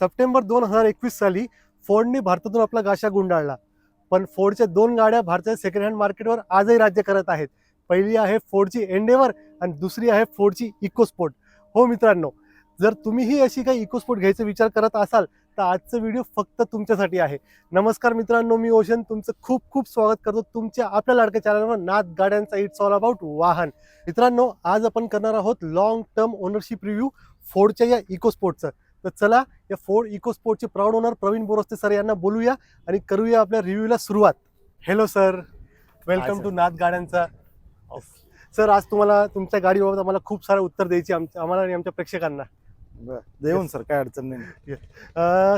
September दोन हजार एकवीस साली फोर्डने भारतातून आपला गाशा गुंडाळला. पण फोर्डच्या दोन गाड्या भारताच्या सेकंड हँड मार्केटवर आजही राज्य करत आहेत. पहिली आहे फोर्डची एंडेवर आणि दुसरी आहे फोर्डची इकोस्पोर्ट हो मित्रांनो जर तुम्हीही अशी काही इकोस्पोर्ट घ्यायचा विचार करत असाल तर आजचं व्हिडिओ फक्त तुमच्यासाठी आहे. नमस्कार मित्रांनो मी ओशन. तुमचं खूप खूप स्वागत करतो तुमच्या आपल्या लाडक्या चॅनलवर नाथ गाड्यांचा इट्स ऑल अबाउट वाहन. मित्रांनो आज आपण करणार आहोत लॉंग टर्म ओनरशिप रिव्ह्यू फोर्डच्या या इकोस्पोर्टचं तर चला या Ford इकोस्पोर्टचे proud owner Praveen Boraste sir यांना बोलूया आणि करूया आपल्या रिव्ह्यूला सुरुवात. Hello sir welcome. To Nath गाड्यांचा. सर आज तुम्हाला तुमच्या गाडीबाबत आम्हाला खूप सारं उत्तर द्यायची आमच्या आम्हाला आणि आमच्या प्रेक्षकांना. देऊन सर काय अडचण नाही.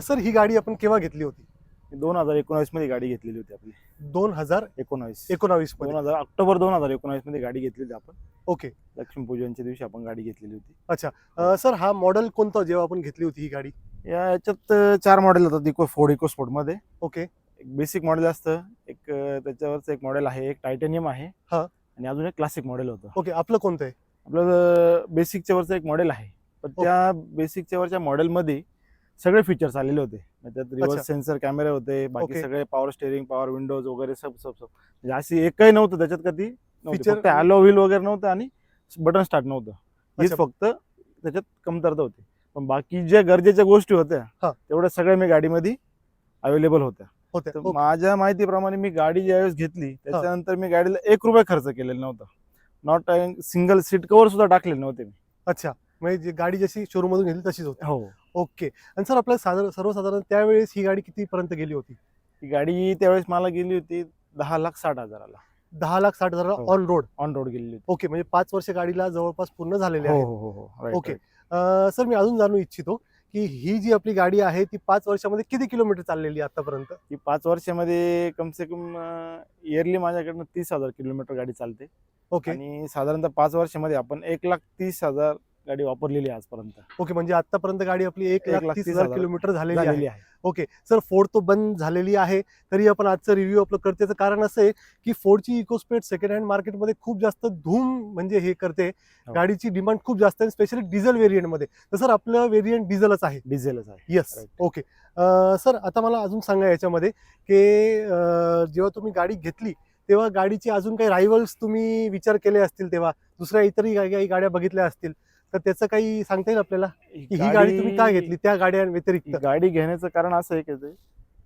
सर ही गाडी आपण केव्हा घेतली होती? दोन हजार एकोणावीसमध्ये गाडी घेतलेली होती आपली. दोन हजार एकोणावीस. एकोणावीस दोन हजार ऑक्टोबर दोन हजार एकोणावीसमध्ये गाडी घेतलेली आपण. ओके. लक्ष्मीपूजनच्या दिवशी आपण गाडी घेतलेली होती. अं, सर हा मॉडेल कोणता जेव्हा आपण घेतली होती ही गाडी? या याच्यात चार मॉडेल होतात इको फोर्ड इको स्पोर्टमध्ये. ओके. एक बेसिक मॉडेल असतं. एक त्याच्यावरच एक मॉडेल आहे. एक टायटेनियम आहे. हा. आणि अजून एक क्लासिक मॉडेल होतं. ओके. आपलं कोणतं आहे? आपलं बेसिकच्या वरचं एक मॉडेल आहे. पण त्या बेसिकच्या वरच्या मॉडेलमध्ये सगळे फीचर्स आलेले होते. त्यात. रिव्हर्स सेन्सर कॅमेरे होते बाकी. सगळे पॉवर स्टेअरिंग पॉवर विंडोज वगैरे सब सब सब. म्हणजे अशी एकही नव्हतं त्याच्यात कधी फक्त हॅलो व्हील वगैरे नव्हतं आणि बटन स्टार्ट नव्हतं. हीच. फक्त त्याच्यात कमतरता होती. पण बाकी ज्या गरजेच्या गोष्टी. होत्या तेवढ्या सगळ्या मी गाडीमध्ये अवेलेबल होत्या. माझ्या माहितीप्रमाणे मी गाडी ज्यावेळेस घेतली त्याच्यानंतर मी गाडीला एक रुपया खर्च केलेला नव्हता. नॉट सिंगल सीट कव्हर सुद्धा टाकलेले नव्हते मी. अच्छा. म्हणजे गाडी जशी शोरूम मधून घेतली तशीच होती. हो. ओके. आणि सर आपल्याला साधारण सर्वसाधारण त्यावेळेस ही गाडी किती पर्यंत गेली होती? ही गाडी त्यावेळेस मला गेली होती दहा लाख साठ हजाराला. दहा लाख साठ हजार हो. ऑन रोड ऑन रोड गेलेली होती. ओके म्हणजे पाच वर्ष गाडीला जवळपास पूर्ण झालेले हो आहे. हो हो हो right, Okay. right. अं, सर मी अजून जाणू इच्छितो की ही जी आपली गाडी आहे ती पाच वर्षामध्ये किती किलोमीटर चाललेली आहे आतापर्यंत? ही पाच वर्षामध्ये कम से कम इयरली माझ्याकडनं तीस हजार किलोमीटर गाडी चालते. ओके. आणि साधारणतः पाच वर्षामध्ये आपण एक लाख तीस हजार गाडी वापरलेली आहे आजपर्यंत. ओके म्हणजे आतापर्यंत गाडी आपली एक लाख तीस हजार किलोमीटर झालेली आहे. झालेली आहे. ओके सर फोर्ड तो बंद झालेली आहे तरी आपण आजचं रिव्ह्यू आपलं करते. त्याचं कारण असं आहे की फोर्डची इकोस्पेट सेकंड हँड मार्केटमध्ये खूप जास्त धूम म्हणजे हे करते. हो. गाडीची डिमांड खूप जास्त आहे स्पेशली डिझेल व्हेरियंटमध्ये तर सर आपलं व्हेरियंट डिझेलच आहे. डिझेलच आहे. Yes Right. ओके सर आता मला अजून सांगा याच्यामध्ये की अं, जेव्हा तुम्ही गाडी घेतली तेव्हा गाडीची अजून काही रायव्हल्स तुम्ही विचार केले असतील तेव्हा? दुसऱ्या इतरही काही काही गाड्या बघितल्या असतील? तर त्याचं काही सांगता येईल आपल्याला? की ही गाडी तुम्ही का घेतली त्या गाड्या व्यतिरिक्त गाडी घेण्याचं कारण असं आहे की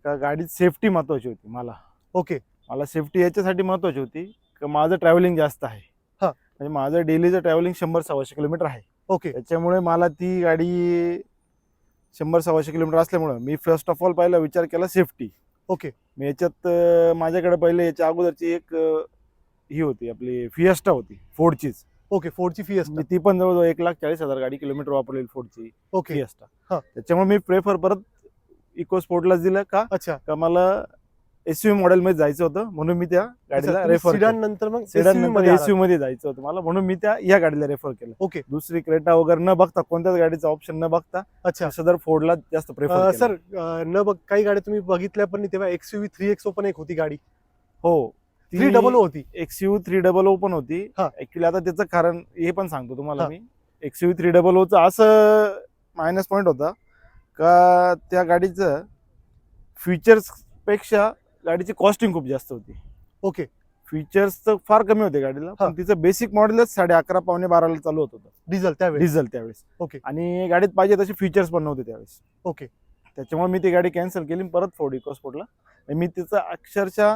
का गाडीत सेफ्टी महत्वाची होती मला. ओके. मला सेफ्टी याच्यासाठी महत्वाची होती की माझं ट्रॅव्हलिंग जास्त आहे. हा. म्हणजे माझं डेलीचं ट्रॅव्हलिंग शंभर सव्वाशे किलोमीटर आहे. ओके. त्याच्यामुळे मला ती गाडी शंभर सव्वाशे किलोमीटर असल्यामुळं मी फर्स्ट ऑफ ऑल पहिला विचार केला सेफ्टी ओके. मी याच्यात माझ्याकडे पहिले याच्या अगोदरची एक ही होती आपली फिएस्टा होती फोर्डचीच ओके फोर्डची फी असते. ती पण जवळजवळ एक लाख चाळीस हजार गाडी किलोमीटर वापरलेली फोर्डची ओके. हा. त्याच्यामुळे मी प्रेफर परत इको स्पोर्टलाच दिलं का? अच्छा. का मला एस यू मॉडेल मध्ये जायचं होतं म्हणून मी त्या गाडीला रेफर सिडान नंतर मग एसयू मध्ये जायचं होतं मला म्हणून मी त्या या गाडीला रेफर केलं. ओके. दुसरी क्रेटा वगैरे न बघता कोणत्याच गाडीचा ऑप्शन न बघता अच्छा. सदर फोर्डला जास्त प्रेफर सर न बघ काही गाड्या तुम्ही बघितल्या पण तेव्हा एक्स यू थ्री एक्स पण एक होती गाडी. हो. थ्री डबल होती. एक्सयू थ्री डबल ओ पण होती. हा. ऍक्च्युली आता त्याचं कारण हे पण सांगतो तुम्हाला हा. मी. एक्सयू थ्री डबल ओचं असं मायनस पॉईंट होता का त्या गाडीचं फीचर्सपेक्षा गाडीची कॉस्टिंग खूप जास्त होती. ओके फीचर्स तर फार कमी होते गाडीला हा. पण तिचं बेसिक मॉडेलच साडे अकरा पावणे बाराला चालू होत होतं. डिझेल त्यावेळेस. डिझेल त्यावेळेस. ओके. आणि गाडीत पाहिजे तसे फीचर्स पण नव्हते त्यावेळेस. ओके त्याच्यामुळे मी ती गाडी कॅन्सल केली आणि परत फोर्ड इकोस्पोर्टला मी तिचं अक्षरशः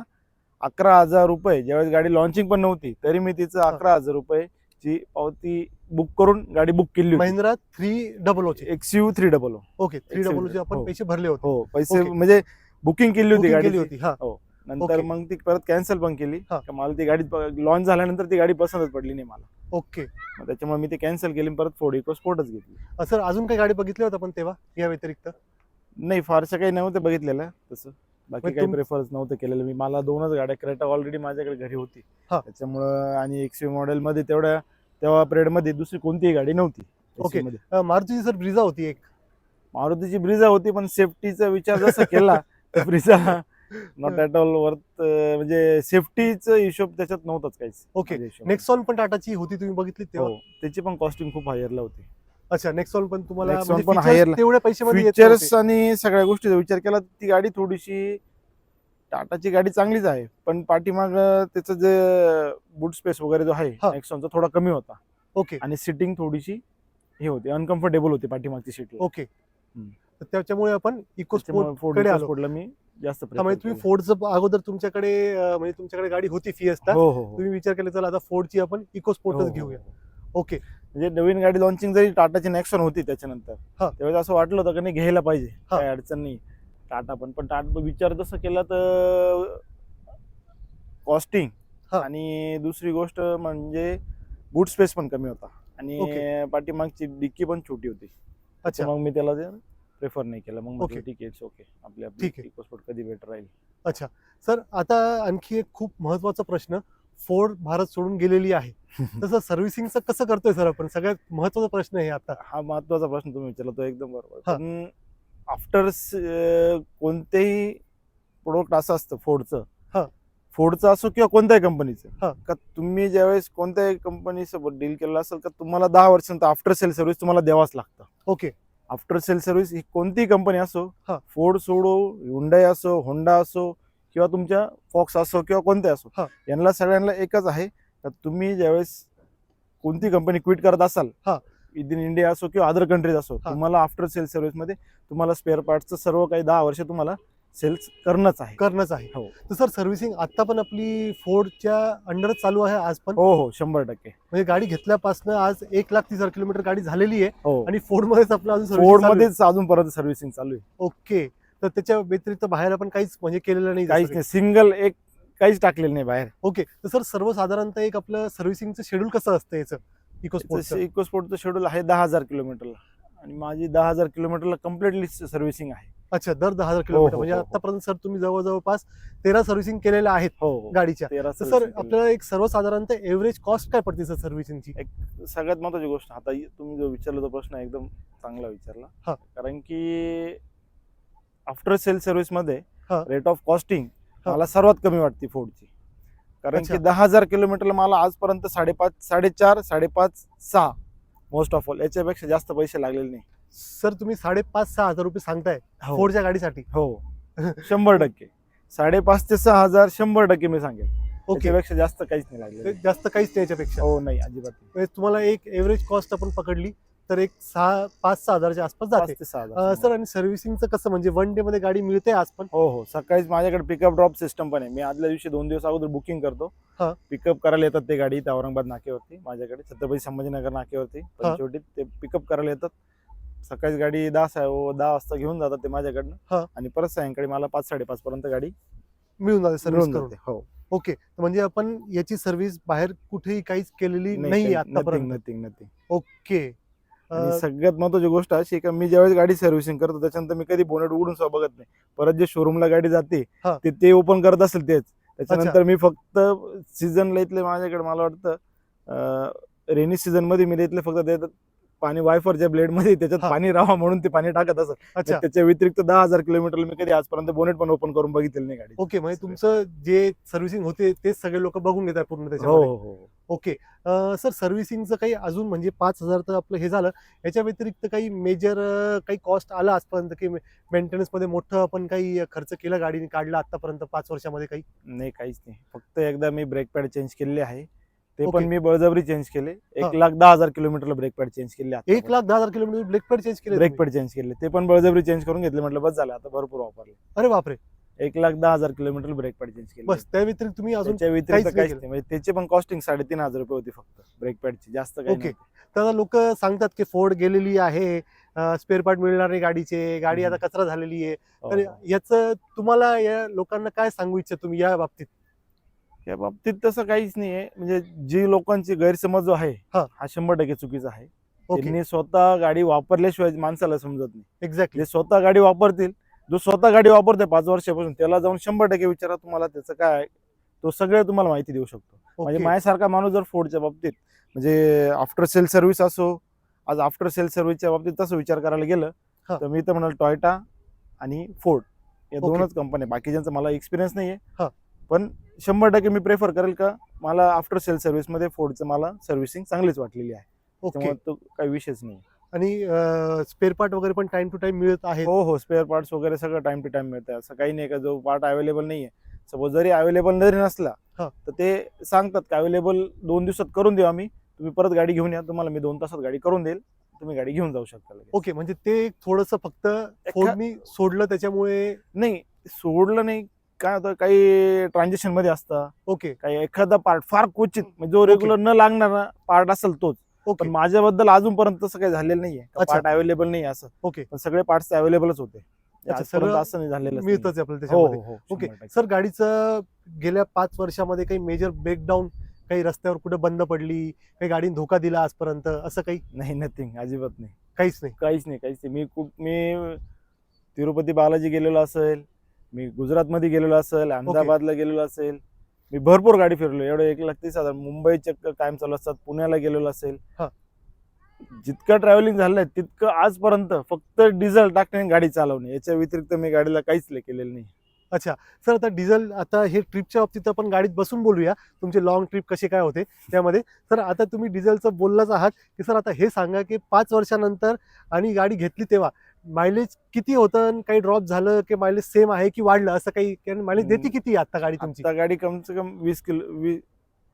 अकरा हजार रुपये. ज्यावेळेस गाडी लॉन्चिंग पण नव्हती तरी मी तिचं हा. अकरा हजार रुपयेची पावती बुक करून गाडी बुक केली होती. महिंद्रा थ्री डबल ओचे XU three double O okay three XUV double ओचे आपण हो. पैसे भरले होते. हो पैसे. म्हणजे बुकिंग केली होती Booking गाडी होती हा. नंतर ओके. मग ती परत कॅन्सल पण केली. हा. का मला ती गाडी लॉन्च झाल्यानंतर ती गाडी पसंतच पडली नाही मला. ओके. मग त्याच्यामुळे मी ती कॅन्सल केली आणि परत फोर्ड इको स्पोर्टच घेतली. सर अजून काही गाडी बघितल्या होत्या पण तेव्हा या व्यतिरिक्त? नाही फारसं काही नव्हतं बघितलेलं तसं. बाकी काही तुम- प्रेफरन्स नव्हतं केलेलं मी मला दोनच गाड्या क्रेटा ऑलरेडी माझ्याकडे घरी होती हा. त्याच्यामुळं आणि एक्सयू मॉडेल मध्ये तेवढ्या तेव्हा पिरियडमध्ये दुसरी कोणतीही गाडी नव्हती ओके. XUV मध्ये अं, मारुतीची सर ब्रिझा होती एक मारुतीची ब्रिझा होती पण सेफ्टीचा विचार जसा केला Brezza not at all worth म्हणजे सेफ्टीचा हिशोब त्याच्यात नव्हताच काहीच ओके. माझ्या हिशोबाने. नेक्सॉन पण टाटाची होती तुम्ही बघितली तेव्हा हो त्याची पण कॉस्टिंग खूप हायरला होती अच्छा नेक्सॉन पण तुम्हाला Nexon म्हणजे पण features higher ला- तेवढ्या पैशामध्ये येत फीचर्स नव्हते. आणि सगळ्या गोष्टीचा विचार केला तर ती गाडी थोडीशी टाटाची गाडी चांगलीच आहे पण पाठीमाग त्याचं जे बूट स्पेस वगैरे जो आहे. नेक्सॉनचा थोडा कमी होता ओके आणि सिटिंग थोडीशी हे होती अनकम्फर्टेबल होती पाठीमागची सीट ओके तर त्याच्यामुळे आपण इको स्पोर्ट फोर्डकडे आलो. मी जास्त prefer तुम्ही केलं. फोर्डचं अगोदर तुमच्याकडे अं, म्हणजे तुमच्याकडे गाडी होती फिएस्टा हो हो हो. तुम्ही विचार केला चला आता फोर्डची आपण इको हो, स्पोर्टच हो, घेऊया हो. ओके म्हणजे नवीन गाडी लॉन्चिंग जरी टाटाची नेक्सॉन होती त्याच्यानंतर हा. त्यावेळेस असं वाटलं होतं की नाही घ्यायला पाहिजे हा. काही अडचण नाही टाटा पण पण टाटा विचार जसं केला तर कॉस्टिंग हा. आणि दुसरी गोष्ट म्हणजे बूट स्पेस पण कमी होता आणि. पाठीमागची डिक्की पण छोटी होती अच्छा मग मी त्याला प्रेफर नाही केलं मग ओके. ठीक आहे ओके आपल्या ठीक आहे. इकोस्पोर्ट कधी बेटर राहील अच्छा सर आता आणखी एक खूप महत्त्वाचा प्रश्न फोर्ड भारत सोडून गेलेली आहे तसं सर्व्हिसिंगचं कसं करतोय सर आपण सगळ्यात महत्त्वाचा प्रश्न आहे आता हा महत्त्वाचा प्रश्न तुम्ही विचारला तो एकदम बरोबर हा. पण आफ्टर कोणतेही प्रोडक्ट असं असतं फोर्डचं हा. फोर्डचं असो किंवा कोणत्याही कंपनीचं हा. का तुम्ही ज्यावेळेस कोणत्याही कंपनीसोबत डील केलं असेल का तुम्हाला दहा वर्षांतर आफ्टर सेल सर्व्हिस तुम्हाला द्यावाच लागतं ओके आफ्टर सेल सर्व्हिस ही कोणतीही कंपनी असो हा. फोर्ड सोडो हुंडाई असो होंडा असो किंवा तुमच्या फॉक्स असो किंवा कोणते असो हा. यांना सगळ्यांना एकच आहे का तुम्ही ज्यावेळेस कोणती कंपनी क्विट करत असाल हा. विद इन इंडिया असो किंवा अदर कंट्रीज असो हा. तुम्हाला आफ्टर सेल सर्व्हिसमध्ये तुम्हाला स्पेअर पार्टचं सर्व काही दहा वर्ष तुम्हाला सेल्स करणंच आहे. करणंच आहे. हो. तर सर सर्व्हिसिंग आता पण आपली फोर्डच्या अंडरच चालू आहे आज पण. हो हो शंभर टक्के. म्हणजे गाडी घेतल्यापासून आज एक लाख तीस हजार किलोमीटर गाडी झालेली आहे हो. आणि फोर्ड मध्येच आपलं अजून फोर्ड. मध्येच अजूनपर्यंत सर्व्हिसिंग चालू आहे. ओके. तर त्याच्या व्यतिरिक्त बाहेर आपण काहीच म्हणजे केलेलं नाही काहीच नाही. सिंगल एक काहीच टाकलेलं नाही बाहेर. ओके तर सर सर्वसाधारणतः एक आपलं सर्व्हिसिंगचं शेड्यूल कसं असतं याचं इको स्पोर्टचं इकोस्पोर्टचं शेड्यूल आहे दहा हजार किलोमीटरला आणि माझी दहा हजार किलोमीटरला कम्प्लिटली सर्व्हिसिंग आहे अच्छा दर दहा हजार किलोमीटर हो, म्हणजे हो, हो. आतापर्यंत सर तुम्ही जवळ जवळपास तेरा सर्व्हिसिंग केलेल्या आहेत हो हो गाडीच्या तेरा सर. आपल्याला एक सर्वसाधारणतः एव्हरेज कॉस्ट काय पडते सर सर्व्हिसिंगची सगळ्यात महत्वाची गोष्ट आता तुम्ही जो विचारला तो प्रश्न एकदम चांगला विचारला हा. कारण की आफ्टर सेल सर्व्हिसमध्ये हा. रेट ऑफ कॉस्टिंग हा. मला सर्वात कमी वाटते फोर्डची कारण. की दहा हजार किलोमीटरला मला आजपर्यंत साडेपाच साडेचार साडेपाच सहा मोस्ट ऑफ ऑल याच्यापेक्षा जास्त पैसे लागलेले नाही. सर तुम्ही साडेपाच सहा हजार रुपये सांगताय हो. फोर्डच्या गाडीसाठी. हो. शंभर टक्के. साडेपाच ते सहा हजार शंभर टक्के मी सांगेल. ओके. त्याच्यापेक्षा जास्त काहीच नाही लागले जास्त काहीच नाही याच्यापेक्षा. हो नाही अजिबात नाही. म्हणजे तुम्हाला एक एव्हरेज कॉस्ट आपण पकडली. तर एक सहा पाच सहा हजारच्या आसपास जाते. सर आणि सर्व्हिसिंगचं कसं म्हणजे वन डे मध्ये गाडी मिळते आज पण हो हो. सकाळीच माझ्याकडे पिकअप ड्रॉप सिस्टम पण आहे. मी आदल्या दिवशी दोन दिवस अगोदर बुकिंग करतो. पिकअप करायला येतात ते गाडी इथं औरंगाबाद नाक्यावरती माझ्याकडे. छत्रपती संभाजीनगर नाक्यावरती. पंचवटीत ते पिकअप करायला येतात. सकाळी गाडी दहा दहा वाजता घेऊन जातात ते. माझ्याकडनं. आणि परत सायंकाळी मला पाच साडेपाच पर्यंत गाडी मिळून जाते सर्व्हिस करून. हो. ओके म्हणजे आपण याची सर्व्हिस बाहेर कुठेही काहीच केलेली नाही नथिंग नथिंग ओके आणि सगळ्यात महत्वाची गोष्ट अशी का मी ज्यावेळेस गाडी सर्व्हिसिंग करतो त्याच्यानंतर मी कधी बोनेट उघडून सुद्धा बघत नाही. परत जे शोरूमला गाडी जाते हा. ते ते ओपन करत असेल तेच. त्याच्यानंतर मी फक्त सीझनला इथले माझ्याकडे मला वाटतं रेनी सीझनमध्ये मी इथले फक्त ते पाणी वायफरच्या ब्लेडमध्ये त्याच्यात. पाणी राहावं म्हणून ते पाणी टाकत असत अच्छा. त्याच्या व्यतिरिक्त दहा हजार किलोमीटर मी कधी आजपर्यंत बोनेट पण ओपन करून बघितलेलं नाही गाडी ओके म्हणजे तुमचं जे सर्व्हिसिंग होते तेच सगळे लोक बघून घेतात पूर्ण हो त्याच्यामध्ये. हो हो. ओके. सर सर्व्हिसिंगचं काही अजून म्हणजे पाच हजार तर आपलं हे झालं. याच्या व्यतिरिक्त काही मेजर काही कॉस्ट आला आजपर्यंत? की मेंटेनन्समध्ये मोठं आपण काही खर्च केला गाडीने काढला आतापर्यंत पाच वर्षामध्ये काही? नाही काहीच नाही. फक्त एकदा मी ब्रेक पॅड चेंज केलेले आहे. ते पण. मी बळजबरी चेंज केले. एक लाख दहा हजार किलोमीटरला ब्रेक पॅड चेंज केले एक लाख दहा हजार किलोमीटर ब्रेक पॅड चेंज केले ब्रेक? पॅड चेंज केले. ते पण बळजबरी चेंज करून घेतले. म्हटलं बस झालं आता भरपूर वापरले. अरे बापरे! एक लाख दहा हजार किलोमीटर ब्रेक पॅड चेंज केले बस त्या व्यतिरिक्त तुम्ही अजून त्याच्या व्यतिरिक्त काहीच नाही काहीच केलं. नाही म्हणजे त्याची पण कॉस्टिंग साडेतीन हजार रुपये होती फक्त ब्रेक पॅडची जास्त काही ओके. नव्हती. तर लोक सांगतात की फोर्ड गेलेली आहे स्पेअर पार्ट मिळणार नाही गाडीचे गाडी आता. कचरा झालेली आहे हो, तर हो. याचं तुम्हाला या लोकांना काय सांगू इच्छिता तुम्ही या बाबतीत या बाबतीत तसं काहीच नाहीये म्हणजे जी लोकांची गैरसमज जो आहे हा. हा शंभर टक्के चुकीचा आहे ओके त्यांनी स्वतः गाडी वापरल्याशिवाय माणसाला समजत नाही एक्झॅक्टली जे स्वतः गाडी वापरतील जो स्वतः गाडी वापरते पाच वर्षापासून त्याला जाऊन शंभर टक्के विचारा तुम्हाला त्याचं काय आहे. तो सगळं तुम्हाला माहिती देऊ शकतो म्हणजे माझ्यासारखा माणूस जर फोर्डच्या बाबतीत म्हणजे आफ्टर सेल सर्व्हिस असो आज आफ्टर सेल सर्व्हिसच्या बाबतीत तसं विचार करायला गेलं. तर मी तर म्हणाल टॉयटा आणि फोर्ड या. दोनच कंपन्या बाकीच्यांचा मला एक्सपिरियन्स हा. नाहीये पण शंभर टक्के मी प्रेफर करेल का मला आफ्टर सेल सर्व्हिसमध्ये फोर्डचं मला सर्व्हिसिंग चांगलीच वाटलेली आहे त्यामुळे तो काही विषयच नाही आणि स्पेअर पार्ट वगैरे पण टाइम टू टाइम मिळत आहेत. हो हो स्पेअर पार्ट्स वगैरे सगळं टाइम टू टाइम मिळतं. असं काही नाही का जो पार्ट अवेलेबल नाहीये. सपोज जरी अवेलेबल जरी नसला. तर ते सांगतात की अवेलेबल दोन दिवसात करून देऊ आम्ही. तुम्ही परत गाडी घेऊन या. तुम्हाला मी दोन तासात गाडी करून देईल. तुम्ही गाडी घेऊन जाऊ शकता. ओके म्हणजे ते थोडस फक्त फोडणी सोडलं त्याच्यामुळे नाही सोडलं नाही. काय होतं काही ट्रान्झॅक्शनमध्ये असतं. ओके. काही एखादा पार्ट फार क्वचित म्हणजे जो रेग्युलर न लागणारा पार्ट असेल तोच. पण माझ्याबद्दल अजूनपर्यंत तसं काही झालेलं नाहीये. अच्छा. पार्ट अवेलेबल नाही असं. ओके. पण सगळे पार्ट्स अवेलेबलच होते. अच्छा, आजपर्यंत सगळं असं नाही झालेलं मिळतच आहे आपल्याला हो त्याच्यामध्ये. हो हो ओके. शंभर टक्के. सर गाडीचं गेल्या पाच वर्षामध्ये काही मेजर ब्रेकडाऊन काही रस्त्यावर कुठे बंद पडली काही गाडीने धोका दिला आजपर्यंत असं काही? नाही नथिंग अजिबात नाही. काहीच नाही. काहीच नाही काहीच नाही. मी कुठ मी तिरुपती बालाजी गेलेलो असेल मी गुजरातमध्ये गेलेलो असेल अहमदाबादला गेलेलो असेल मी भरपूर गाडी फिरलो एवढं एक लाख तीस हजार. मुंबई चक्कर कायम चालू असतात. पुण्याला गेलेलो असेल. हा. जितकं ट्रॅव्हलिंग झालंय तितकं आजपर्यंत फक्त डिझेल टाकणे गाडी चालवणे. याच्या व्यतिरिक्त मी गाडीला काहीच ले- केलेलं नाही. अच्छा. सर आता डिझेल आता हे ट्रिपच्या बाबतीत आपण गाडीत बसून बोलूया. तुमचे लॉंग ट्रिप कसे काय होते त्यामध्ये. सर आता तुम्ही डिझेलचं बोललाच आहात की सर आता हे सांगा की पाच वर्षानंतर आणि गाडी घेतली तेव्हा मायलेज किती होतं आणि काही ड्रॉप झालं की मायलेज सेम आहे की वाढलं? असं काही मायलेज देते किती आता गाडी तुमची? आता गाडी कम से कम वीस किलो वीस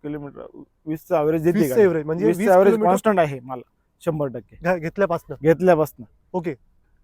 किलोमीटर वीसचं अवरेज देते. एव्हरेज म्हणजे किलोमीटर कॉन्स्टंट आहे मला शंभर टक्के. घेतल्यापासून? घेतल्यापासून. ओके.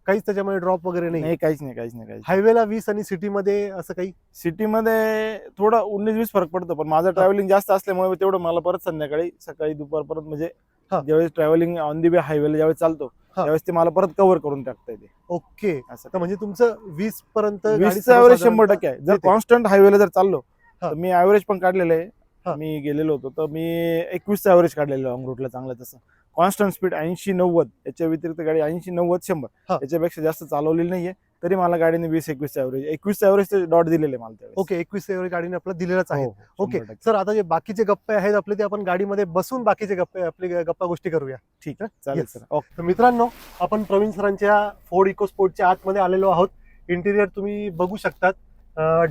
काहीच त्याच्यामध्ये ड्रॉप वगैरे नाही. काहीच नाही काहीच नाही हायवेला वीस आणि सिटीमध्ये असं काही? सिटीमध्ये थोडं उन्नीस वीस फरक पडतो पण माझं ट्रॅव्हलिंग जास्त असल्यामुळे तेवढं मला परत संध्याकाळी सकाळी दुपार परत म्हणजे. ज्यावेळेस ट्रॅव्हलिंग ऑन दी वे हायवेला ज्यावेळेस चालतो. त्यावेळेस ते मला परत कव्हर करून टाकता येते ओके. असं. तर म्हणजे तुमचं वीस पर्यंत वीसचं ॲव्हरेज शंभर टक्के आहे. जर देते. कॉन्स्टंट हायवेला जर चाललो हा. तर मी ॲव्हरेज पण काढलेलं हा. आहे मी गेलेलो होतो. तर मी एकवीसचं ॲव्हरेज काढलेलं लॉंग रूटला चांगलं तसं. कॉन्स्टंट स्पीड ऐंशी नव्वद याच्या व्यतिरिक्त गाडी ऐंशी नव्वद शंभर हा. याच्यापेक्षा जास्त चालवलेली नाहीये. तरी मला गाडीने वीस एकवीसचं ॲव्हरेज एकवीसचं ॲव्हरेज डॉट दिलेले मला त्यावेळेस. ओके एकवीस एवढे गाडीने आपल्याला दिलेलंच आहे. हो, हो, ओके शंभर टक्के. सर आता जे बाकीचे गप्पे आहेत आपले ते आपण गाडीमध्ये बसून बाकीचे गप्पे आपले गप्पा गोष्टी करूया. ठीक आहे चालेल Yes. सर. ओके. तर मित्रांनो आपण प्रवीण सरांच्या फोर्ड इको स्पोर्टच्या आतमध्ये आलेलो आहोत. इंटिरियर तुम्ही बघू शकतात.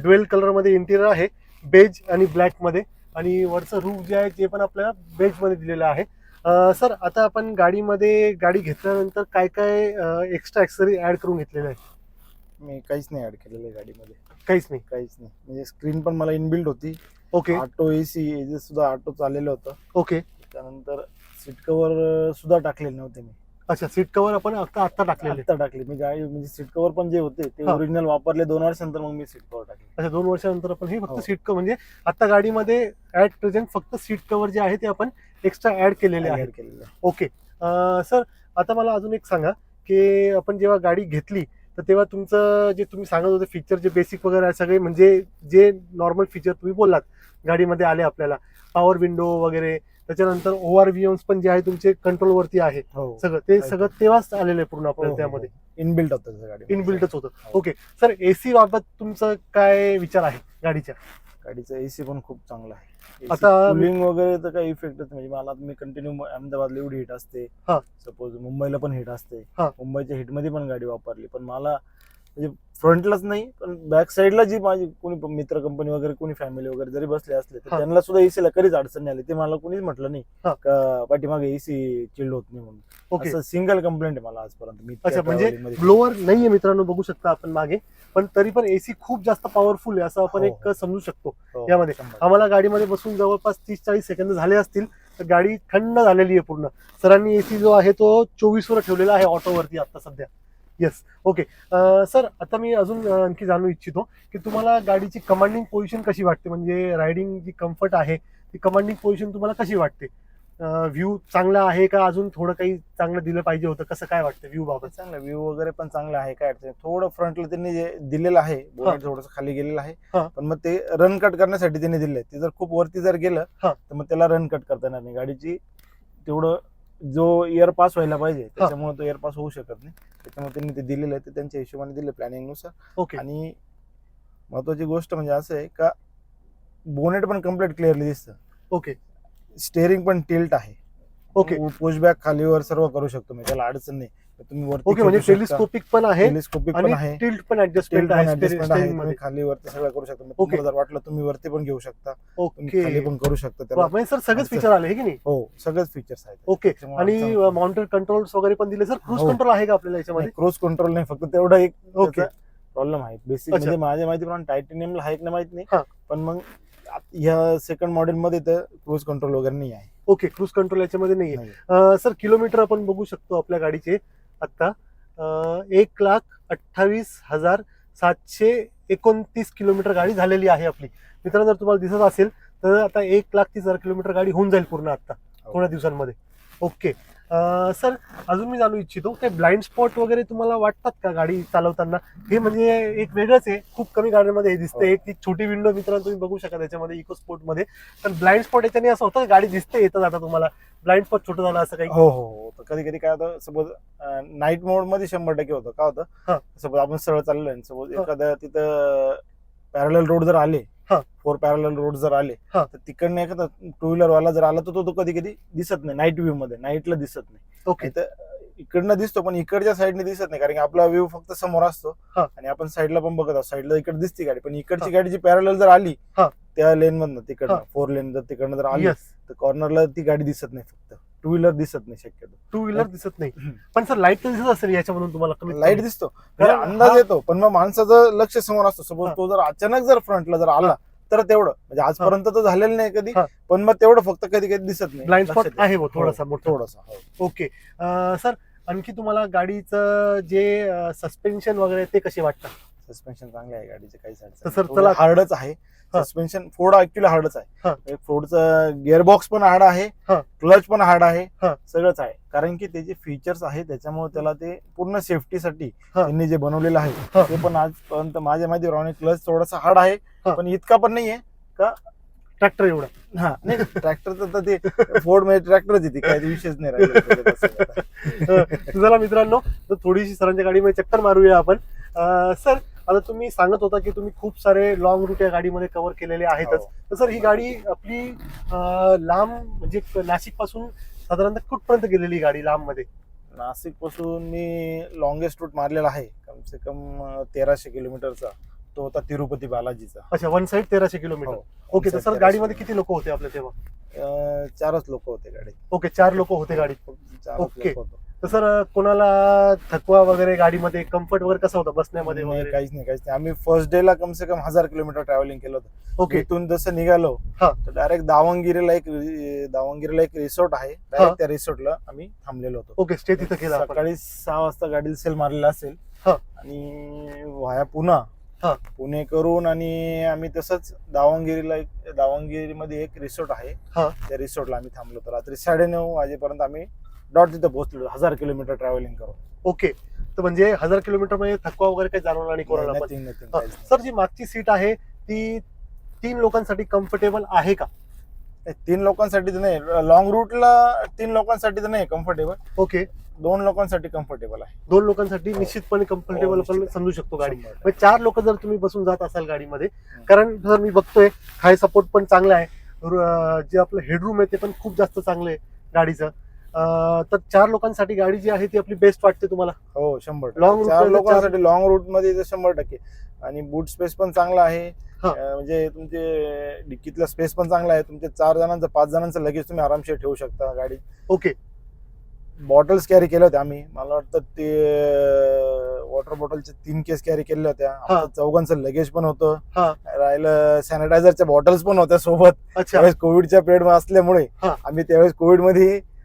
ड्वेल कलरमध्ये इंटिरियर आहे बेज आणि ब्लॅकमध्ये. आणि वरचं रूफ जे आहे ते पण आपल्याला बेजमध्ये दिलेलं आहे. सर आता आपण गाडीमध्ये गाडी घेतल्यानंतर काय काय एक्स्ट्रा ऍक्सेसरी ऍड करून घेतलेलं आहे मी काहीच नाही ऍड केलेलं आहे गाडीमध्ये. काहीच नाही. काहीच नाही. म्हणजे स्क्रीन पण मला इनबिल्ड होती. ओके ऑटो एसी सुद्धा ऑटो चाललेलं होतं. ओके त्यानंतर सीट कव्हर सुद्धा टाकलेले नव्हते मी. अच्छा सीट कव्हर आपण आता आता टाकलेले. आता टाकले. मी गाडी म्हणजे सीट कव्हर पण जे होते ते हा. ओरिजिनल वापरले दोन वर्षानंतर मग मी सीट कव्हर टाकले. अच्छा दोन वर्षानंतर आपण हे फक्त हो. सीट कव्हर म्हणजे आता गाडीमध्ये ऍट प्रेझेंट फक्त सीट कव्हर जे आहे ते आपण एक्स्ट्रा ऍड केलेले आहे. Add केलेलं. ओके सर आता मला अजून एक सांगा की आपण जेव्हा गाडी घेतली तर तेव्हा तुमचं जे तुम्ही सांगत होते फीचर जे बेसिक वगैरे आहे सगळे म्हणजे जे नॉर्मल फीचर तुम्ही बोललात गाडीमध्ये आले आपल्याला पॉवर विंडो वगैरे त्याच्यानंतर ओ आर व्ही पण जे आहे तुमचे कंट्रोल वरती आहे हो सगळं ते. सगळं तेव्हाच आलेलं आहे पूर्ण हो, आपल्याला हो, त्यामध्ये. इनबिल्ट होतं इनबिल्टच होतं. ओके सर एसी बाबत तुमचं काय विचार आहे गाडीच्या गाडीचं एसी पण खूप चांगला आहे. आता- कुलिंग वगैरे तर काही इफेक्टच म्हणजे मला मी कंटिन्यू अहमदाबादला एवढी हिट असते. हा. सपोज मुंबईला पण हिट असते. हा. मुंबईच्या हिटमध्ये पण गाडी वापरली. पण मला म्हणजे फ्रंटलाच नाही पण बॅक साईडला जी माझी कोणी मित्र कंपनी वगैरे कोणी फॅमिली वगैरे जरी बसले असले तर हा. त्यांना सुद्धा एसीला कधीच अडचण नाही आली ते मला कोणीच म्हटलं नाही हा. का पाठीमागे एसी चिल्ड होत नाही म्हणून ओके असं सिंगल कंप्लेंट आहे मला आजपर्यंत मी इतक्या अच्छा म्हणजे. ब्लोअर नाहीये मित्रांनो बघू शकता आपण मागे पण तरी पण एसी खूप जास्त पॉवरफुल आहे असं आपण हो, एक हो. समजू शकतो हो, यामध्ये. आम्हाला गाडीमध्ये बसून जवळपास तीस चाळीस सेकंद झाले असतील तर गाडी थंड झालेली आहे पूर्ण सरांनी एसी जो आहे तो चोवीस वर ठेवलेला आहे ऑटोवरती आता सध्या येस ओके सर आता मी अजून अं, आणखी जाणू इच्छितो की तुम्हाला गाडीची कमांडिंग पोझिशन कशी वाटते? म्हणजे रायडिंग जी कम्फर्ट आहे ती कमांडिंग पोझिशन तुम्हाला कशी वाटते? व्ह्यू चांगला आहे का? अजून थोडं काही चांगलं दिलं पाहिजे होतं. कसं काय वाटतं व्ह्यू बाबत? चांगला. व्ह्यू वगैरे पण चांगला आहे. काय अडचण. थोडं फ्रंटला त्यांनी जे दिलेलं आहे थोडस खाली गेलेलं आहे. पण मग ते रन कट करण्यासाठी त्यांनी दिले ते जर खूप वरती जर गेलं. तर मग त्याला रन कट करता येणार नाही. गाडीची तेवढं जो इयर पास व्हायला पाहिजे त्याच्यामुळे तो इयर पास होऊ शकत नाही. त्याच्यामुळे त्यांनी ते दिलेलं आहे ते त्यांच्या हिशोबाने दिले प्लॅनिंगनुसार. ओके आणि महत्वाची गोष्ट म्हणजे असं आहे का बोनेट पण कंप्लीट क्लिअरली दिसतं. ओके स्टेअरिंग पण टिल्ट आहे. ओके पुशबॅक खालीवर सर्व करू शकतो मी त्याला अडचण नाही. तुम्ही वरती ओके म्हणजे. टेलिस्कोपिक पण आहे टेलिस्कोपिक पण आणि आहे टिल्ट पण ऍडजस्टमेंट आहे आहे. खाली वरती सगळं करू शकता ओके. जर वाटलं तुम्ही वरती पण घेऊ शकता ओके खाली पण करू शकता त्याला म्हणजे सर सगळेच. फीचर आले हे की नाही हो सगळेच फीचर्स आहेत ओके आणि. माउंटेन कंट्रोल्स वगैरे पण दिले सर क्रूज हो. कंट्रोल आहे का आपल्याला याच्यामध्ये क्रूज कंट्रोल नाही फक्त तेवढा एक ओके प्रॉब्लेम आहे बेसिक. म्हणजे माझ्या माहितीप्रमाणे टायटेनियमला आहे नाही माहीत नाही हा. पण मग ह्या सेकंड मॉडेल मध्ये तर क्रूज कंट्रोल वगैरे नाही आहे ओके क्रूज कंट्रोल याच्यामध्ये नाही. सर किलोमीटर आपण बघू शकतो आपल्या गाडीचे आता अं, एक लाख अठ्ठावीस हजार सातशे एकोणतीस किलोमीटर गाडी झालेली आहे आपली. मित्रांनो जर तुम्हाला दिसत असेल तर आता एक लाख तीस हजार किलोमीटर गाडी होऊन जाईल पूर्ण आता हो. थोड्या दिवसांमध्ये. ओके. सर अजून मी जाणू इच्छितो ते ब्लाइंड स्पॉट वगैरे तुम्हाला वाटतात का गाडी चालवताना हे म्हणजे एक वेगळंच आहे खूप कमी गाड्यांमध्ये हे दिसते हो. एक ती छोटी विंडो मित्रांनो तुम्ही बघू शकता त्याच्यामध्ये इको स्पोर्टमध्ये पण ब्लाइंड स्पॉट याच्याने असं होतं गाडी दिसते येतं जाता तुम्हाला ब्लाइंड स्पॉट छोटं झालं असं काही हो हो हो तर कधी कधी काय होतं सपोज नाईट मोडमध्ये शंभर टक्के होतं का हा. होतं सपोज आपण सरळ चाललोय सपोज. एखाद्या तिथं पॅरल रोड जर आले. फोर पॅरल रोड जर आले. तर तिकडनं एखादा टू व्हीलर वाला जर आला तर तो तो कधी कधी दिसत नाही नाईट व्ह्यू मध्ये नाईटला दिसत नाही ओके तर इकडनं दिसतो पण इकडच्या साईडने दिसत नाही कारण की आपला व्ह्यू फक्त समोर असतो. आणि आपण साईडला पण बघत असतो साईडला इकडे दिसते गाडी पण इकडची. गाडी जी पॅरल जर आली. त्या लेन मधनं तिकडनं. फोर लेन जर तिकडनं जर आली तर कॉर्नरला ती गाडी दिसत नाही फक्त टू व्हीलर दिसत नाही शक्यतो. टू व्हीलर दिसत नाही. पण सर लाइट तर दिसत असेल याच्यामधून तुम्हाला कमी. लाइट दिसतो. म्हणजे कारण अंदाज येतो पण मग माणसाचं लक्ष समोर असतो. सपोज. तो जर अचानक जर फ्रंटला जर आला तर तेवढं. म्हणजे आजपर्यंत तर झालेलं नाही कधी. पण मग तेवढं फक्त कधी कधी दिसत नाही. ब्लाइंड स्पॉट आहे थोडासा हो, मोठा. थोडासा हो. ओके. सर आणखी तुम्हाला गाडीचं जे सस्पेन्शन वगैरे ते कसे वाटतात? सस्पेन्शन चांगले आहे गाडीचे काही तर sir, चला- हार्डच आहे हा. सस्पेन्शन फोर्ड ऍक्च्युली हार्डच हा. आहे फोर्डचं गिअरबॉक्स पण हार्ड आहे हा. क्लच पण हार्ड आहे हा. सगळंच आहे कारण की त्याचे फीचर्स आहे त्याच्यामुळे त्याला ते पूर्ण सेफ्टीसाठी हा. त्यांनी जे बनवलेलं आहे हा. ते पण आजपर्यंत माझ्या माहिती क्लच थोडासा हार्ड आहे. पण इतका पण नाहीये ट्रॅक्टर एवढा हा नाही ट्रॅक्टरचं तर ते फोर्डमध्ये ट्रॅक्टरच येते काही विषयच नाही राहिला त्याच्यात असं चला मित्रांनो तर थोडीशी सरांच्या गाडीमध्ये चक्कर मारूया आपण सर आता तुम्ही सांगत होता की तुम्ही खूप सारे लॉंग रूट या गाडीमध्ये कव्हर केलेले आहेतच. हो. तर सर ही गाडी आपली लांब म्हणजे नाशिकपासून साधारणतः कुठपर्यंत गेलेली गाडी लांबमध्ये नाशिकपासून मी लॉंगेस्ट रूट मारलेला आहे. कम से कम तेराशे किलोमीटरचा. तो होता तिरुपती बालाजीचा. अच्छा वन साईड तेराशे किलोमीटर. हो. ओके तर One सर गाडीमध्ये 1300. किती लोक होते आपल्या तेव्हा? चारच लोक होते गाडीत. ओके चार लोक होते गाडीत. ओके. तर सर कोणाला थकवा वगैरे गाडीमध्ये कम्फर्ट वगैरे कसं होतं बसण्यामध्ये वगैरे काहीच नाही काहीच नाही आम्ही फर्स्ट डे ला कम से कम हजार किलोमीटर ट्रॅव्हलिंग केलं होतं ओके इथून जसं निघालो हा. तर डायरेक्ट दावणगिरीला एक दावणगिरीला एक रिसॉर्ट आहे हा. डायरेक्ट त्या रिसॉर्टला आम्ही थांबलेलो होतो ओके स्टे तिथं केला आपण सकाळी सहा वाजता गाडीला सेल मारलेला असेल हा. आणि व्हाया पुन्हा. पुणे करून आणि आम्ही तसंच दावणगिरीला एक दावणगिरीमध्ये एक रिसॉर्ट आहे हा. त्या रिसॉर्टला आम्ही थांबलो होतो रात्री साडेनऊ वाजेपर्यंत आम्ही डॉट तिथं पोहोचलो हजार किलोमीटर ट्रॅव्हलिंग करून. ओके. तर म्हणजे हजार किलोमीटरमध्ये थकवा वगैरे काही जाणवला नाही कोणाला पण? Nothing, nothing. काहीच नाही. सर जी मागची सीट आहे ती तीन लोकांसाठी कम्फर्टेबल आहे का? नाही, तीन लोकांसाठी तर नाही. लॉंग रूटला तीन लोकांसाठी तर नाही कम्फर्टेबल ओके. दोन लोकांसाठी कम्फर्टेबल आहे. दोन लोकांसाठी हो. निश्चितपणे कम्फर्टेबल हो, पण निश्चित. समजू शकतो गाडी. शंभर टक्के. म्हणजे चार लोक जर तुम्ही बसून जात असाल गाडीमध्ये कारण जर मी बघतोय हाय सपोर्ट पण चांगला आहे. र- अं, जे आपलं हेडरूम आहे ते पण खूप जास्त चांगलं आहे गाडीचं. तर चार लोकांसाठी गाडी जी आहे ती आपली बेस्ट वाटते तुम्हाला? हो शंभर route चार लोकांसाठी लॉंग रूटमध्ये शंभर टक्के. आणि बूट स्पेस पण चांगला आहे. म्हणजे तुमचे डिक्कीतला स्पेस पण चांगला आहे. तुमचे चार जणांचं पाच जणांचं लगेच तुम्ही आरामशीर ठेवू शकता गाडी. ओके बॉटल्स कॅरी केल्या होत्या आम्ही. मला वाटतं ते वॉटर बॉटलचे तीन केस कॅरी केल्या होत्या. चौघांचं लगेज पण होतं. हा. राहिलं सॅनिटायझरच्या बॉटल्स पण होत्या सोबत. त्यावेळेस कोविडच्या पिरियड असल्यामुळे. आम्ही त्यावेळेस कोविडमध्ये अं,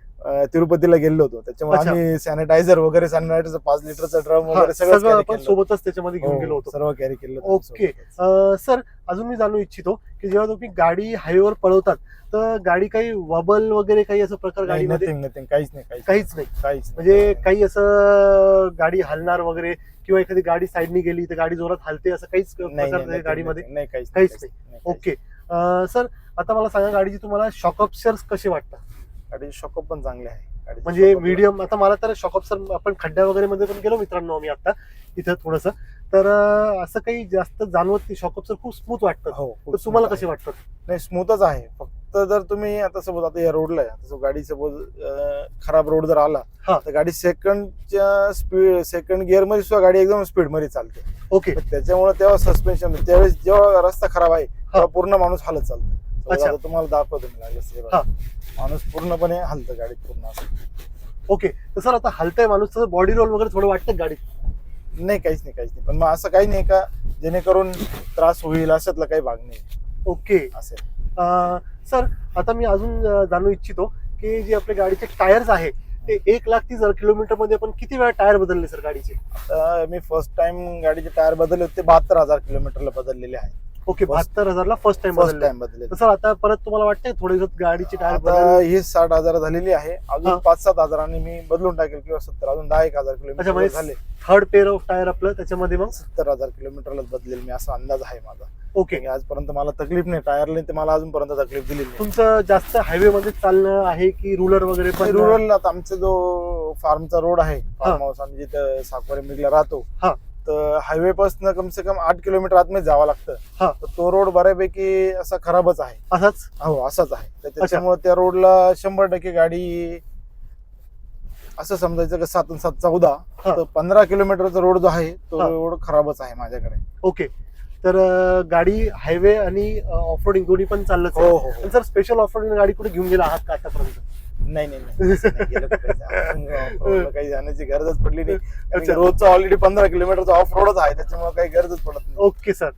तिरुपतीला गेलो होतो. त्याच्यामुळे अच्छा. आम्ही सॅनिटायझर वगैरे सॅनिटायझर पाच लिटरचा ड्रम वगैरे सगळं सगळं carry आपण केलं. सोबतच त्याच्यामध्ये घेऊन हो, गेलो होतो. सर्व कॅरी केलं होतं ओके. सोबतच. अं, सर अजून मी जाणू इच्छितो की जेव्हा तुम्ही गाडी हायवेवर पळवतात तर गाडी काही वबल वगैरे काही असं प्रकार नाही गाडीमध्ये? nothing, nothing, काहीच नाही काहीच काहीच नाही. काहीच नाही. म्हणजे काही असं गाडी हलणार वगैरे किंवा एखादी गाडी साईडनी गेली तर गाडी जोरात हलते असं काहीच नाही, प्रकार नाही, नाही nothing, गाडीमध्ये? नाही काहीच काहीच नाही. काहीच ओके अं, सर आता मला सांगा गाडीची तुम्हाला शॉकअप सर कसे वाटतात? गाडीचे शॉकअप पण चांगले आहे. म्हणजे मीडियम आता मला तर शॉकअप सर आपण खड्ड्या वगैरे मध्ये पण गेलो मित्रांनो आम्ही आता इथं थोडस. तर असं काही जास्त जाणवत नाही. शॉकअप सर खूप स्मूथ वाटतं. हो तुम्हाला कसे आहे. वाटतात नाही स्मूथच आहे. फक्त जर तुम्ही आता सपोज आता या रोडला गाडी सपोज खराब रोड जर आला हा. तर गाडी सेकंडच्या स्पीड सेकंड गिअरमध्ये सुद्धा गाडी एकदम स्पीडमध्ये चालते. ओके त्याच्यामुळे तेव्हा सस्पेन्शन त्यावेळेस जेव्हा रस्ता खराब आहे तेव्हा पूर्ण माणूस हालत चालतो. तुम्हाला दाखवतो मी लागलं. माणूस पूर्णपणे हलतं गाडीत पूर्ण असं. ओके तर सर आता हलतंय माणूस तर बॉडी रोल वगैरे थोडं वाटतं गाडीत? नाही काहीच नाही काहीच नाही. पण मग असं काही नाही का जेणेकरून त्रास होईल अशातला काही भाग नाही. ओके असे. अं, सर आता मी अजून जाणू इच्छितो की जे आपले गाडीचे टायर्स आहे ते एक लाख तीस हजार किलोमीटरमध्ये आपण किती वेळा टायर बदलले सर गाडीचे? मी फर्स्ट टाइम गाडीचे टायर बदलले होते बहात्तर हजार किलोमीटरला बदललेले आहे ओके बहात्तर हजारला फर्स्ट टाइम फर्स्ट टाइम बदलले. सर आता परत तुम्हाला वाटतंय थोडे दिवस गाडीचे टायर आता बदल ही साठ हजार झालेली आहे. हा. अजून पाच सात हजारांनी मी बदलून टाकेल किंवा सत्तर अजून दहा एक हजार अच्छा, किलोमीटर म्हणजे झाले. थर्ड पेअर ऑफ टायर आपलं त्याच्यामध्ये मग? सत्तर हजार किलोमीटरलाच बदलेल मी असा अंदाज आहे माझा. ओके. आजपर्यंत मला तकलीफ नाही टायरला ते मला अजूनपर्यंत तकलीफ दिली नाही. तुमचं जास्त हायवे मध्ये चालणं आहे की रुलर वगैरे पण? रुरल आमचा जो फार्मचा रोड आहे फार्म हाऊस आम्ही जिथं साकोरे मिगला राहतो हा. तर हायवे पासून कम से कम आठ किलोमीटर आतमध्ये जावं लागतं. हा. तर तो रोड बऱ्यापैकी असा खराबच आहे. असाच? हो असाच आहे. तर त्याच्यामुळे त्या रोडला शंभर टक्के गाडी असं समजायचं की सात आणि सात चौदा. हा. तर पंधरा किलोमीटरचा रोड जो आहे तो हा. रोड खराबच आहे माझ्याकडे. ओके. तर अं, गाडी हायवे आणि ऑफ रोडिंग दोन्ही पण चाललंच हो. हो हो. सर स्पेशल ऑफ रोडिंग गाडी कुठे घेऊन गेला आहात का आतापर्यंत? नाही नाही नाही असं नाही. गेलं कुठे. आपण off-road ला काही जाण्याची गरजच पडली नाही. कारण की अच्छा. रोजचा ऑलरेडी पंधरा किलोमीटरचा ऑफ रोडच आहे त्याच्यामुळे काही गरजच पडत नाही. Okay sir.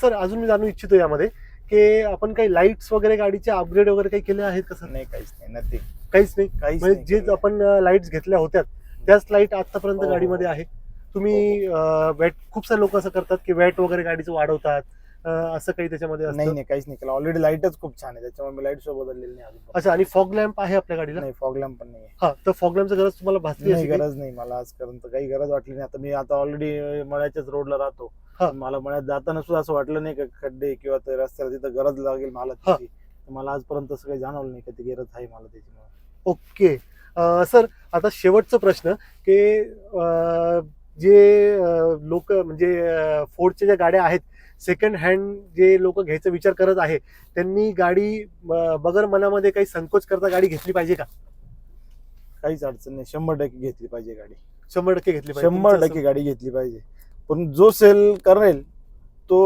सर अजून मी जाणू इच्छितो यामध्ये की आपण काही लाईट्स वगैरे गाडीचे अपग्रेड वगैरे काही केले आहेत का सर? नाही काहीच नाही नथिंग काहीच नाही? काहीच म्हणजे नाही जे. आपण लाईट्स घेतल्या होत्या त्याच लाइट आतापर्यंत हो, हो. गाडीमध्ये आहे. तुम्ही वॅट खूप सारे लोक असं करतात की वॅट वगैरे गाडीचं वाढवतात. असं काही त्याच्यामध्ये नाही असतं? नाही काहीच नाही. केलं ऑलरेडी लाईटच खूप छान आहे. त्याच्यामुळे मी लाइट सोबत बदललेली नाही अजून. अच्छा आणि फॉग लॅम्प आहे आपल्या गाडीला? नाही फॉग लॅम्प पण नाही हा तर फॉग लॅम्पची गरज तुम्हाला भासली नाही असेल काही? गरज नाही मला आजपर्यंत. काही गरज वाटली नाही. आता मी आता ऑलरेडी मळ्याच्याच रोडला राहतो. हा. मला मळ्यात जाताना सुद्धा असं वाटलं नाही का खड्डे किंवा ते रस्त्याला तिथं गरज लागेल मला हा. त्याची तर मला आजपर्यंत असं काही जाणवलं नाही का ती गरज आहे मला त्याची ओके. सर आता शेवटचा प्रश्न की अं, जे लोक म्हणजे फोर्डच्या ज्या गाड्या आहेत सेकंड हँड जे लोक घ्यायचा विचार करत आहे त्यांनी गाडी बगर मनामध्ये काही संकोच करता गाडी घेतली पाहिजे का? काहीच अडचण नाही. शंभर टक्के घेतली पाहिजे गाडी. शंभर टक्के घेतली पाहिजे. शंभर टक्के गाडी घेतली पाहिजे. पण जो सेल करेल तो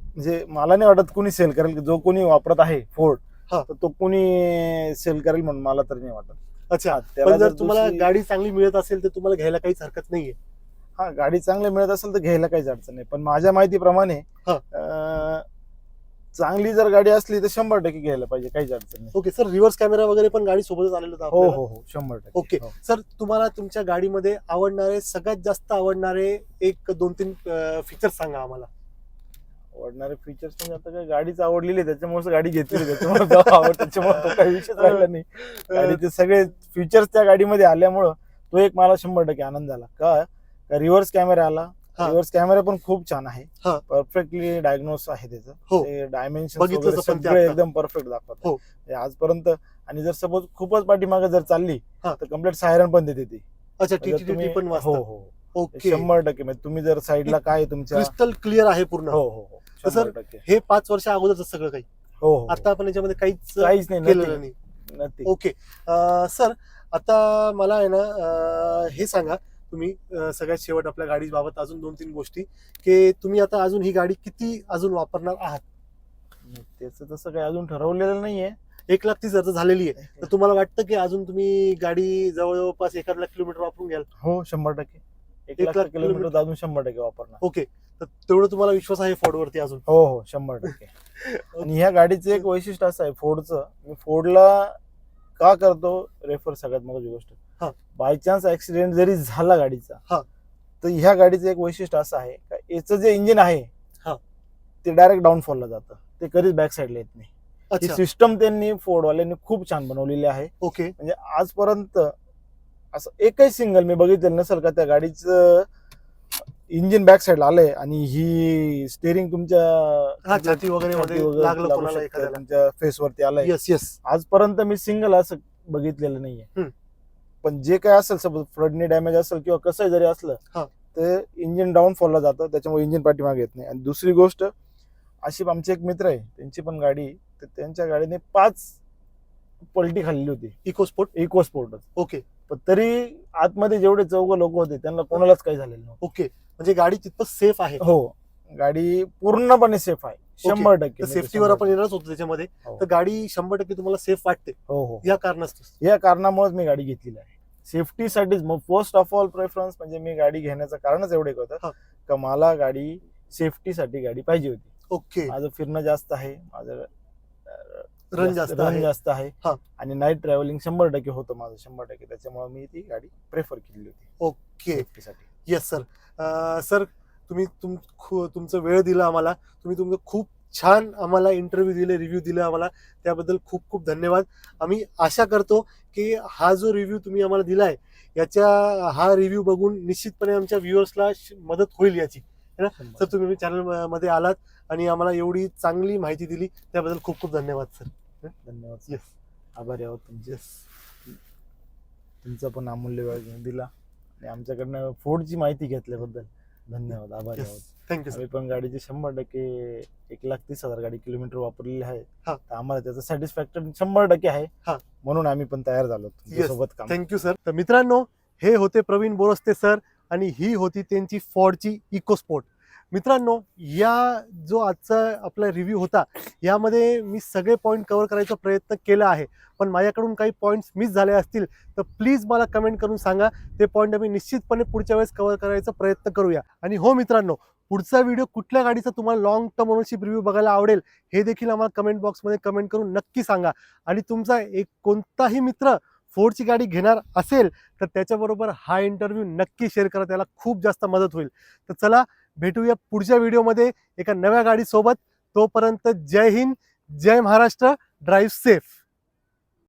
म्हणजे मला नाही वाटत कोणी सेल करेल. जो कोणी वापरत आहे फोर्ड हा. तो कोणी सेल करेल म्हणून मला तरी नाही वाटत. अच्छा. पण जर तुम्हाला गाडी चांगली मिळत असेल तर तुम्हाला घ्यायला काहीच हरकत नाहीये. हा गाडी चांगली मिळत असेल तर घ्यायला काहीच अडचण नाही पण माझ्या माहितीप्रमाणे हा. अं, चांगली जर गाडी असली तर शंभर टक्के घ्यायला पाहिजे काहीच अडचण नाही ओके सर रिव्हर्स कॅमेरा वगैरे पण गाडी सोबतच आलेलं होतं हो आपल्याला. हो हो शंभर टक्के ओके. हो. सर तुम्हाला तुमच्या गाडीमध्ये आवडणारे सगळ्यात जास्त आवडणारे एक दोन तीन फीचर्स सांगा आम्हाला आवडणारे फीचर्स म्हणजे आता काय गाडीच आवडलेली आहे त्याच्यामुळे गाडी घेतली त्याच्यामुळे तो आवड त्याच्यामुळे तो काही विषयच राहिला नाही गाडीचे सगळे फीचर्स त्या गाडीमध्ये आल्यामुळं तो एक मला शंभर टक्के आनंद झाला का रिव्हर्स कॅमेरा आला हा. रिव्हर्स कॅमेरा पण खूप छान आहे हा. परफेक्टली डायग्नोस आहे हो. त्याचं डायमेन्शन आपण ते सगळे आता. एकदम परफेक्ट दाखवत हो. आहे. आजपर्यंत आणि जर सपोज खूपच पाठीमागे जर चालली हा. तर कंप्लीट सायरन पण देते ती अच्छा टी तुम्ही- पण हो हो ओके शंभर टक्के म्हणजे तुम्ही जर साईडला काय आहे तुमच्या क्रिस्टल क्लिअर आहे पूर्ण हो हो हो तर सर, शंभर टक्के हे पाच वर्ष अगोदरच सगळं काही हो हो आता आपण याच्यामध्ये काहीच काहीच नाही केलेलं nothing. नाही Nothing. ओके सर आता मला आहे ना अं, हे सांगा तुम्ही सगळ्यात शेवट आपल्या गाडी बाबत अजून दोन तीन गोष्टी की तुम्ही आता अजून ही गाडी किती अजून वापरणार आहात? त्याचं तसं काही अजून ठरवलेलं नाहीये. एक लाख तीस हजार झालेली आहे. तर तुम्हाला वाटतं की अजून तुम्ही गाडी जवळपास एखाद लाख किलोमीटर वापरून घ्याल? हो शंभर टक्के. एक लाख किलोमीटर. अजून शंभर टक्के वापरणार. ओके. तर तेवढं तुम्हाला विश्वास आहे Ford वरती अजून? हो हो शंभर टक्के. आणि ह्या गाडीचं एक वैशिष्ट्य असं आहे फोर्डचं. मी फोर्डला का करतो रेफर सगळ्यात महत्वाची हा. बाय चान्स ऍक्सिडेंट जरी झाला हा. गाडीचा तर ह्या गाडीचं एक वैशिष्ट्य असं आहे का याचं जे इंजिन आहे हा. ते डायरेक्ट डाऊनफॉलला जातं. ते कधीच बॅक साईडला येत नाही. ही अच्छा. सिस्टम त्यांनी फोर्डवाल्यांनी खूप छान बनवलेली आहे. ओके. म्हणजे आजपर्यंत असं एकही सिंगल मी बघितलेलं नसेल का त्या गाडीचं इंजिन बॅक साईडला आलंय आणि ही स्टेअरिंग तुमच्या हा छाती वगैरे छाती मध्ये वगैरे लागलं लागू कोणाला शकतं, एखाद्याला. तुमच्या फेस वरती आलंय. येस येस आजपर्यंत मी सिंगल असं बघितलेलं नाहीये. हम्म. पण जे काय असेल सपोज फ्रंटनी डॅमेज असेल किंवा कसंही जरी असलं हा. ते इंजिन डाऊन फॉलला जातं त्याच्यामुळे इंजिन पाठीमागे येत नाही. आणि दुसरी गोष्ट अशी आमचे एक मित्र आहे त्यांची पण गाडी तर त्यांच्या गाडीने पाच पलटी खाल्ली होती. इको स्पोर्ट इको स्पोर्टच ओके. पण तरी आतमध्ये जेवढे चौघ लोक होते त्यांना कोणालाच काही झालेलं नव्हतं. ओके. म्हणजे गाडी तितपत सेफ आहे. हो. गाडी पूर्णपणे सेफ आहे. शंभर टक्के. म्हणजे सेफ्टीवर शंभर आपण येणारच होतो त्याच्यामध्ये. हो. तर गाडी शंभर टक्के तुम्हाला सेफ वाटते. हो हो. या कारणास्तव. या कारणामुळेच मी गाडी घेतलेली आहे. सेफ्टीसाठीच. मग फर्स्ट ऑफ ऑल प्रेफरन्स म्हणजे मी गाडी घेण्याचं कारणच एवढं. होतं का मला गाडी सेफ्टीसाठी गाडी पाहिजे होती. ओके. माझं फिरणं जास्त आहे माझं रन जास्त रन जास्त आहे. आणि नाईट ट्रॅव्हलिंग शंभर टक्के होतं माझं शंभर टक्के. त्याच्यामुळे मी ती गाडी प्रेफर केली होती. ओके. सेफ्टीसाठी येस सर सर तुम्ही तुमचं वेळ दिला आम्हाला. तुम्ही तुमचं खूप छान आम्हाला इंटरव्ह्यू दिले रिव्ह्यू दिले आम्हाला. त्याबद्दल खूप खूप धन्यवाद. आम्ही आशा करतो की हा जो रिव्ह्यू तुम्ही आम्हाला दिलाय याच्या हा रिव्ह्यू बघून निश्चितपणे आमच्या व्ह्युअर्सला मदत होईल याची. तर तुम्ही चॅनलमध्ये आलात आणि आम्हाला एवढी चांगली माहिती दिली. त्याबद्दल खूप खूप धन्यवाद सर धन्यवाद Yes. आभारी आहोत तुमचे. येस तुमचा पण अमूल्य वेळ दिला. आणि आमच्याकडनं फोर्डची माहिती घेतल्याबद्दल धन्यवाद. आभारी आहोत. येस थँक्यू सर आम्ही पण गाडीची शंभर टक्के एक लाख तीस हजार गाडी किलोमीटर वापरलेली आहे. हा. तर आम्हाला त्याचं सॅटिस्फॅक्शन शंभर टक्के आहे. म्हणून आम्ही पण तयार झालो सोबत काम. थँक्यू सर तर मित्रांनो हे होते प्रवीण बोरस्ते सर आणि ही होती त्यांची फॉर्डची इको स्पोर्ट मित्रांनो या जो आजचा आपला रिव्ह्यू होता यामध्ये मी सगळे पॉईंट कव्हर करायचा प्रयत्न केला आहे. पण माझ्याकडून काही पॉईंट्स मिस झाले असतील तर प्लीज मला कमेंट करून सांगा. ते पॉईंट आम्ही निश्चितपणे पुढच्या वेळेस कव्हर करायचा प्रयत्न करूया. आणि हो मित्रांनो पुढचा व्हिडिओ कुठल्या गाडीचा तुम्हाला लॉंग टर्म ओनरशिप रिव्ह्यू बघायला आवडेल हे देखील आम्हाला कमेंट बॉक्समध्ये कमेंट करून नक्की सांगा. आणि तुमचा एक कोणताही मित्र फोर्डची गाडी घेणार असेल तर त्याच्याबरोबर हा इंटरव्ह्यू नक्की शेअर करा. त्याला खूप जास्त मदत होईल. तर चला भेटूया पुढच्या व्हिडिओमध्ये एका नव्या गाडीसोबत. तोपर्यंत जय हिंद जय महाराष्ट्र ड्राईव्ह सेफ